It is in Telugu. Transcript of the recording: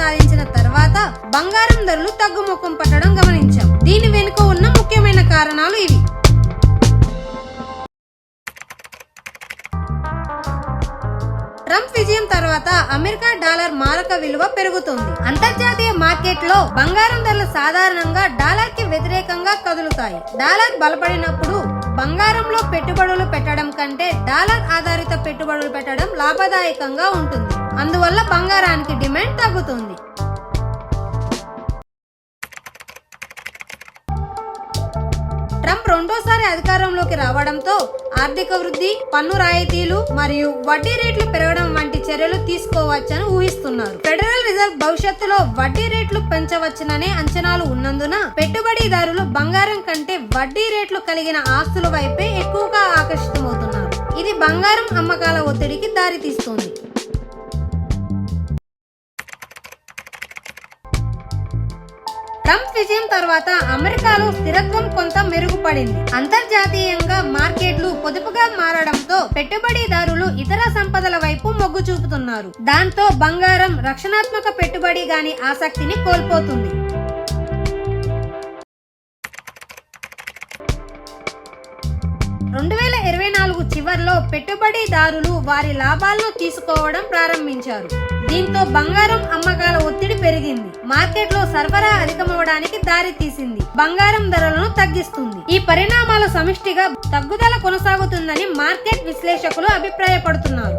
సాధించిన తర్వాత బంగారం ధరలు తగ్గుముఖం పట్టడం గమనించాం. దీని వెనుక ఉన్న ముఖ్యమైన కారణాలు ఇవి. ట్రంప్ విజయం తర్వాత అమెరికా డాలర్ మారక విలువ పెరుగుతుంది. అంతర్జాతీయ మార్కెట్లో బంగారం ధరలు సాధారణంగా డాలర్కి వ్యతిరేకంగా కదులుతాయి. డాలర్ బలపడినప్పుడు బంగారంలో పెట్టుబడులు పెట్టడం కంటే డాలర్ ఆధారిత పెట్టుబడులు పెట్టడం లాభదాయకంగా ఉంటుంది. అందువల్ల బంగారానికి డిమాండ్ తగ్గుతుంది. ట్రంప్ రెండోసారి అధికారంలోకి రావడంతో ఆర్థిక వృద్ధి పన్ను రాయితీలు మరియు వడ్డీ రేట్లు పెరగడం వంటి చర్యలు తీసుకోవచ్చని ఊహిస్తున్నారు. ఫెడరల్ రిజర్వ్ భవిష్యత్తులో వడ్డీ రేట్లు పెంచవచ్చుననే అంచనాలు ఉన్నందున పెట్టుబడిదారులు బంగారం కంటే వడ్డీ రేట్లు కలిగిన ఆస్తుల వైపే ఎక్కువగా ఆకర్షితమవుతున్నారు. ఇది బంగారం అమ్మకాల ఒత్తిడికి దారితీస్తుంది. ట్రంప్ విజయం తర్వాత అమెరికాలో స్థిరత్వం కొంత మెరుగుపడింది. అంతర్జాతీయంగా మార్కెట్లు పొదుపుగా మారడంతో పెట్టుబడిదారులు ఇతర సంపదల వైపు మొగ్గు చూపుతున్నారు. దాంతో బంగారం రక్షణాత్మక పెట్టుబడి గాని ఆసక్తిని కోల్పోతుంది. రెండు వేల ఇరవై నాలుగు చివర్లో పెట్టుబడిదారులు వారి లాభాలను తీసుకోవడం ప్రారంభించారు. దీంతో బంగారం అమ్మకాల ఒత్తిడి పెరిగింది మార్కెట్లో సరఫరా అధికమవడానికి దారి తీసింది. బంగారం ధరలను తగ్గిస్తుంది. ఈ పరిణామాల సమిష్టిగా తగ్గుదల కొనసాగుతుందని మార్కెట్ విశ్లేషకులు అభిప్రాయపడుతున్నారు.